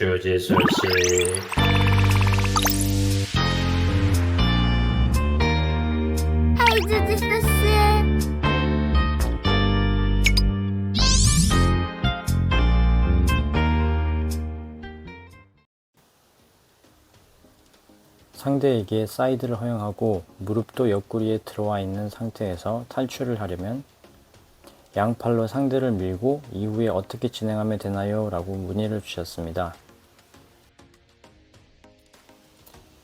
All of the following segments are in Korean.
주지수 씨. 하이 주지수 씨. 상대에게 사이드를 허용하고 무릎도 옆구리에 들어와 있는 상태에서 탈출을 하려면 양팔로 상대를 밀고 이후에 어떻게 진행하면 되나요? 라고 문의를 주셨습니다.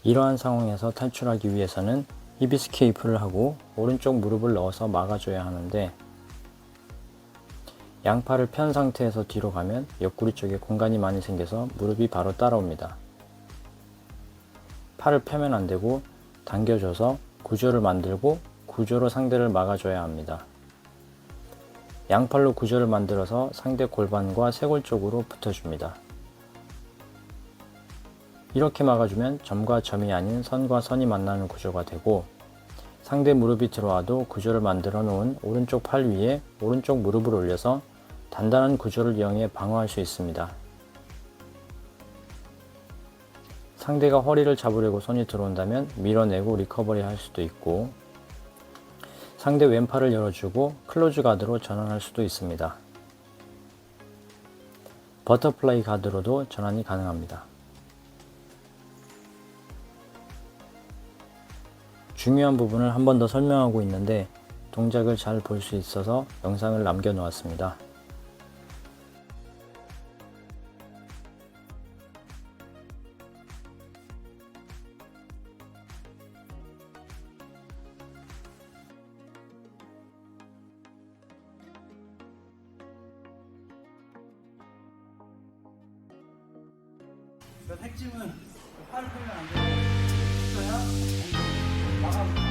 이러한 상황에서 탈출하기 위해서는 히비스케이프를 하고 오른쪽 무릎을 넣어서 막아줘야 하는데 양팔을 편 상태에서 뒤로 가면 옆구리 쪽에 공간이 많이 생겨서 무릎이 바로 따라옵니다. 팔을 펴면 안 되고 당겨줘서 구조를 만들고 구조로 상대를 막아줘야 합니다. 양팔로 구조를 만들어서 상대 골반과 쇄골 쪽으로 붙어줍니다. 이렇게 막아주면 점과 점이 아닌 선과 선이 만나는 구조가 되고 상대 무릎이 들어와도 구조를 만들어 놓은 오른쪽 팔 위에 오른쪽 무릎을 올려서 단단한 구조를 이용해 방어할 수 있습니다. 상대가 허리를 잡으려고 손이 들어온다면 밀어내고 리커버리 할 수도 있고 상대 왼팔을 열어주고 클로즈 가드로 전환할 수도 있습니다. 버터플라이 가드로도 전환이 가능합니다. 중요한 부분을 한 번 더 설명하고 있는데 동작을 잘 볼 수 있어서 영상을 남겨 놓았습니다. 그 핵심은 팔을 펴면 안 돼요. 好。